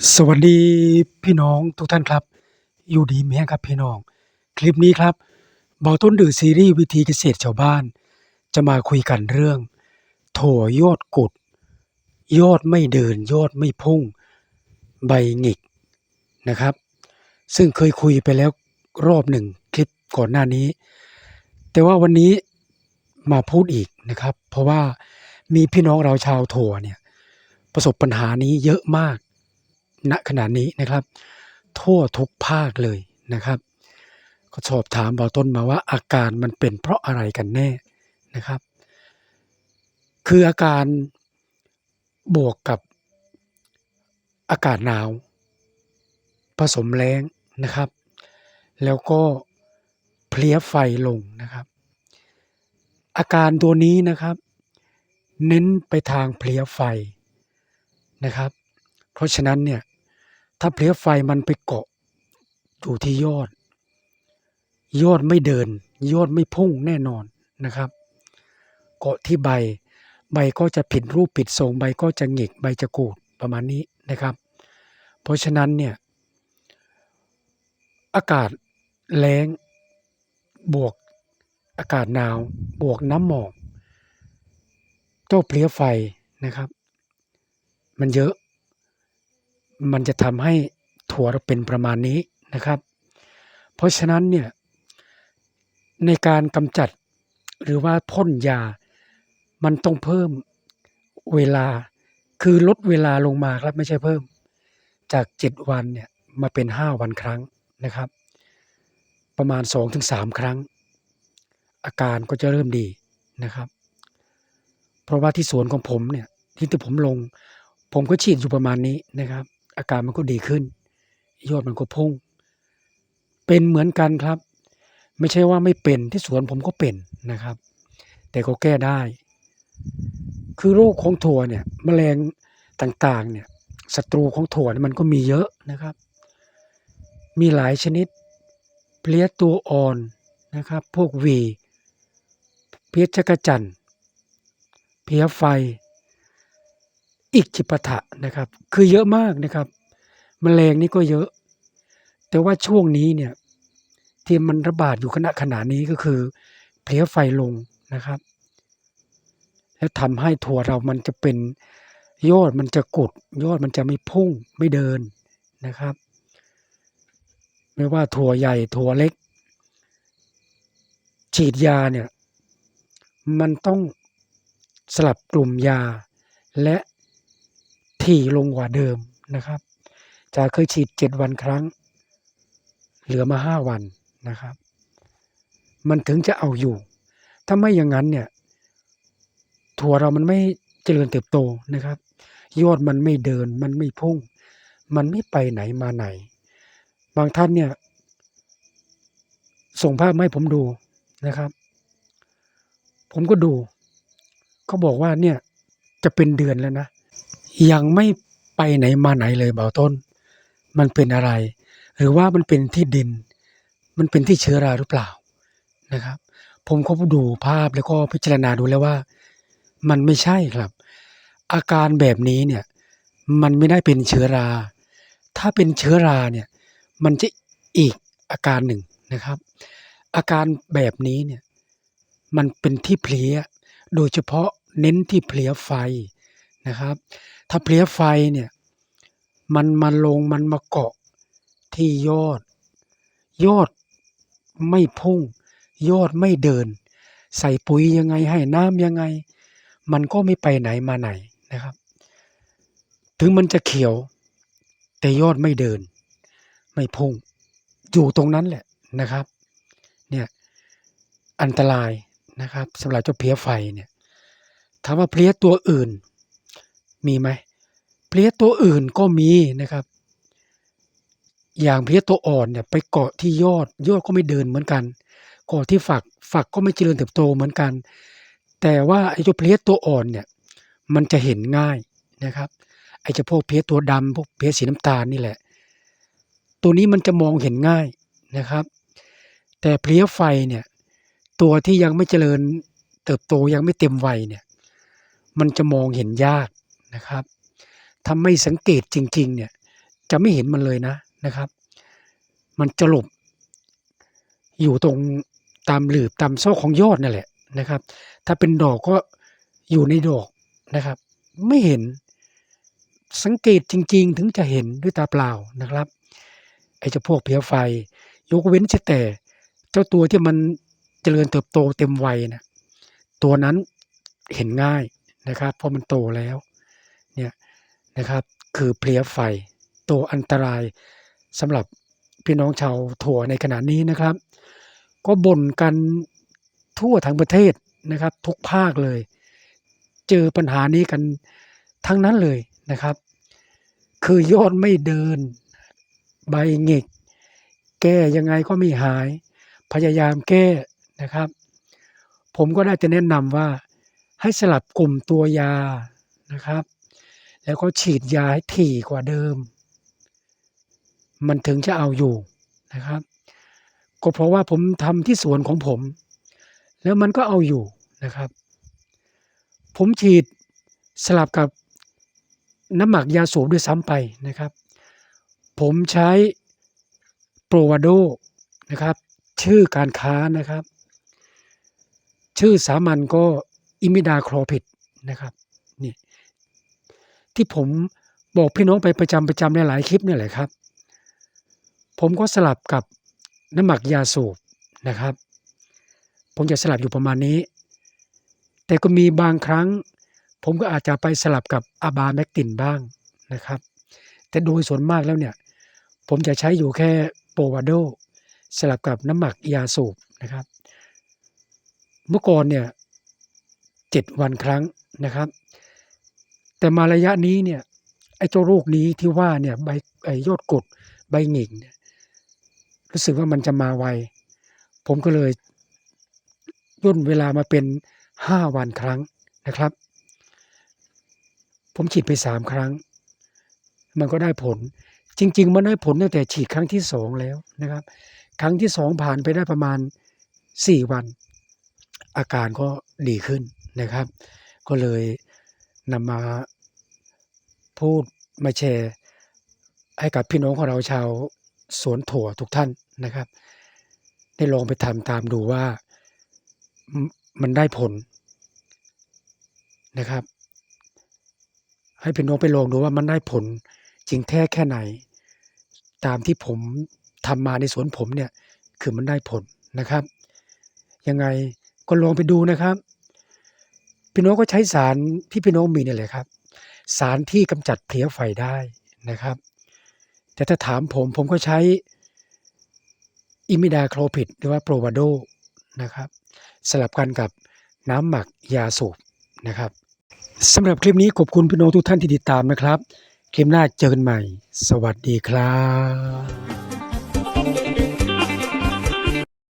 สวัสดีพี่น้องทุกท่านครับ อยู่ดีมีแรงครับพี่น้อง คลิปนี้ครับเบาต้นดือซีรีส์วิธีเกษตรชาวบ้าน จะมาคุยกันเรื่องถั่วยอดกุด ยอดไม่เดินยอดไม่พุ่ง ใบหงิกนะครับ ซึ่งเคยคุยไปแล้วรอบหนึ่งคลิปก่อนหน้านี้ แต่ว่าวันนี้มาพูดอีกนะครับ เพราะว่ามีพี่น้องเราชาวถั่วเนี่ยประสบปัญหานี้เยอะมาก ณขณะนี้นะครับ ทั่วทุกภาคเลยนะครับ ก็สอบถามเบาต้นมาว่าอาการมันเป็นเพราะอะไรกันแน่นะครับ คืออาการบวกกับอากาศหนาว ผสมแล้งนะครับ แล้วก็เพลี้ยไฟลงนะครับ อาการตัวนี้นะครับ เน้นไปทางเพลี้ยไฟนะครับ เพราะฉะนั้นเนี่ย ถ้าเพลี้ยไฟมันไปเกาะอยู่ที่ยอด ยอดไม่เดิน ยอดไม่พุ่งแน่นอนนะครับ เกาะที่ใบ ใบก็จะผิดรูปผิดทรงใบก็จะหงิกใบจะกูดประมาณนี้นะครับ เพราะฉะนั้นเนี่ยอากาศแล้งบวกอากาศหนาวบวกน้ำหมอกเจ้าเพลี้ยไฟนะครับ มันเยอะ มันจะทำให้ถั่วเราเป็นประมาณนี้นะครับ เพราะฉะนั้นเนี่ยในการกำจัดหรือว่าพ่นยา มันต้องเพิ่มเวลาคือลดเวลาลงมาครับไม่ใช่เพิ่ม จาก 7 วันเนี่ยมาเป็น 5 วันครั้งนะครับ ประมาณ 2-3 ครั้ง อาการก็จะเริ่มดีนะครับ เพราะว่าที่สวนของผมเนี่ยที่ที่ผมลง ผมก็ฉีดอยู่ประมาณนี้นะครับ อาการมันก็ดีขึ้น ยอดมันก็พุ่ง เป็นเหมือนกันครับ ไม่ใช่ว่าไม่เป็นที่สวนผมก็เป็นนะครับ แต่ก็แก้ได้ คือโรคของถั่วเนี่ยแมลงต่างๆเนี่ยศัตรูของถั่วมันก็มีเยอะนะครับ มีหลายชนิด เพลี้ยตัวอ่อนนะครับ พวกวี เพลี้ยจักจันเพลี้ยไฟ อิจิปาถะนะครับ คือเยอะมากนะครับแมลงนี่ก็เยอะ แต่ว่าช่วงนี้เนี่ยที่มันระบาดอยู่ขณะขณะนี้ก็คือ เพลี้ยไฟลงนะครับ แล้วทำให้ถั่วเรามันจะเป็นยอดมันจะกุดยอดมันจะไม่พุ่งไม่เดินนะครับ ไม่ว่าถั่วใหญ่ถั่วเล็ก ฉีดยาเนี่ย มันต้องสลับกลุ่มยาและ ถี่ลงกว่าเดิมนะครับ จากเคยฉีด7วันครั้ง เหลือมา5วันนะครับ มันถึงจะเอาอยู่ ถ้าไม่อย่างงั้นเนี่ย ถั่วเรามันไม่เจริญเติบโตนะครับ ยอดมันไม่เดิน มันไม่พุ่ง มันไม่ไปไหนมาไหน บางท่านเนี่ย ส่งภาพให้ผมดูนะครับ ผมก็ดูเขาบอกว่าเนี่ยจะเป็นเดือนแล้วนะ ยังไม่ไปไหนมาไหนเลยเบาต้น มันเป็นอะไร หรือว่ามันเป็นที่ดิน มันเป็นที่เชื้อราหรือเปล่านะครับ ผมก็ดูภาพแล้วก็พิจารณาดูแล้วว่า มันไม่ใช่ครับ อาการแบบนี้เนี่ยมันไม่ได้เป็นเชื้อรา ถ้าเป็นเชื้อราเนี่ยมันจะอีกอาการหนึ่งนะครับ อาการแบบนี้เนี่ยมันเป็นที่เพลียโดยเฉพาะเน้นที่เพลียไฟ นะครับ ถ้าเพลี้ยไฟเนี่ยมันมาลงมันมาเกาะที่ยอด ยอดไม่พุ่ง ยอดไม่เดิน ใส่ปุ๋ยยังไงให้น้ำยังไง มันก็ไม่ไปไหนมาไหนนะครับ ถึงมันจะเขียว แต่ยอดไม่เดิน ไม่พุ่ง อยู่ตรงนั้นแหละนะครับเนี่ยอันตรายนะครับสำหรับเจ้าเพลี้ยไฟเนี่ยถามว่าเพลี้ยตัวอื่น มีไหมเพลี้ยตัวอื่นก็มีนะครับ อย่างเพลี้ยตัวอ่อนเนี่ยไปเกาะที่ยอดยอดก็ไม่เดินเหมือนกันเกาะที่ฝักฝักก็ไม่เจริญเติบโตเหมือนกัน แต่ว่าไอ้เจ้าเพลี้ยตัวอ่อนเนี่ยมันจะเห็นง่ายนะครับไอ้เจ้าพวกเพลี้ยตัวดำพวกเพลี้ยสีน้ำตาลนี่แหละ ตัวนี้มันจะมองเห็นง่ายนะครับ แต่เพลี้ยไฟเนี่ยตัวที่ยังไม่เจริญเติบโตยังไม่เต็มวัยเนี่ย มันจะมองเห็นยาก นะครับถ้าไม่สังเกตจริงๆเนี่ยจะไม่เห็นมันเลยนะนะครับ มันจะหลบอยู่ตรงตามหลืบตามซอกของยอดนั่นแหละนะครับ ถ้าเป็นดอกก็อยู่ในดอกนะครับ ไม่เห็นสังเกตจริง ๆ ถึงจะเห็นด้วยตาเปล่านะครับไอ้เจ้าพวกเพลี้ยไฟ ยกเว้นแต่ เจ้าตัวที่มันเจริญเติบโตเต็มวัยนะตัวนั้นเห็นง่ายนะครับเพราะมันโตแล้ว นะครับ คือเพลียไฟ ตัวอันตรายสำหรับพี่น้องชาวถั่วในขณะนี้นะครับ ก็บ่นกันทั่วทั้งประเทศนะครับ ทุกภาคเลย เจอปัญหานี้กันทั้งนั้นเลยนะครับ คือยอดไม่เดิน ใบหงิก แก้ยังไงก็ไม่หาย พยายามแก้นะครับ ผมก็ได้จะแนะนำว่าให้สลับกลุ่มตัวยานะครับ แล้วก็ฉีดยาให้ถี่กว่าเดิม มันถึงจะเอาอยู่นะครับ ก็เพราะว่าผมทำที่สวนของผม แล้วมันก็เอาอยู่นะครับ ผมฉีดสลับกับน้ำหมักยาสูบด้วยซ้ำไปนะครับ ผมใช้โปรวาโดนะครับ ชื่อการค้านะครับ ชื่อสามัญก็อิมิดาคลอพิดนะครับ ที่ผมบอกพี่น้องไปประจำประจำในหลายคลิปนี่แหละครับ ผมก็สลับกับน้ำหมักยาสูบนะครับ ผมจะสลับอยู่ประมาณนี้ แต่ก็มีบางครั้ง ผมก็อาจจะไปสลับกับอาบาแมกตินบ้างนะครับ แต่โดยส่วนมากแล้วเนี่ย ผมจะใช้อยู่แค่โปรวาโดสลับกับน้ำหมักยาสูบนะครับ เมื่อก่อนเนี่ยเจ็ดวันครั้งนะครับ แต่มาระยะนี้เนี่ยไอ้เจ้าโรคนี้ที่ว่าเนี่ยใบไอ้ยอดกดใบหงิกเนี่ยรู้สึกว่ามันจะมาไว ผมก็เลยย่นเวลามาเป็นห้าวันครั้งนะครับ ผมฉีดไปสามครั้ง มันก็ได้ผล จริง ๆ มันได้ผลตั้งแต่ฉีดครั้งที่สองแล้วนะครับ ครั้งที่สองผ่านไปได้ประมาณสี่วัน อาการก็ดีขึ้นนะครับ ก็เลยนำมา พูดมาแชร์ให้กับพี่น้องของเราชาวสวนถั่วทุกท่านนะครับ ได้ลองไปทำตามดูว่ามมันได้ผลนะครับ ให้พี่น้องไปลองดูว่ามันได้ผลจริงแท้แค่ไหน ตามที่ผมทำมาในสวนผมเนี่ยคือมันได้ผลนะครับ ยังไงก็ลองไปดูนะครับ พี่น้องก็ใช้สารที่พี่น้องมีเนี่ยแหละครับ สารที่กำจัดเพลี้ยไฟได้นะครับ แต่ถ้าถามผมผมก็ใช้อิมิดาโคลพิดหรือว่าโปรวาโดนะครับ สลับกันกับน้ำหมักยาสูบนะครับสำหรับคลิปนี้ขอบคุณพี่น้องทุกท่านที่ติดตามนะครับ คลิปหน้าเจอกันใหม่ สวัสดีครับ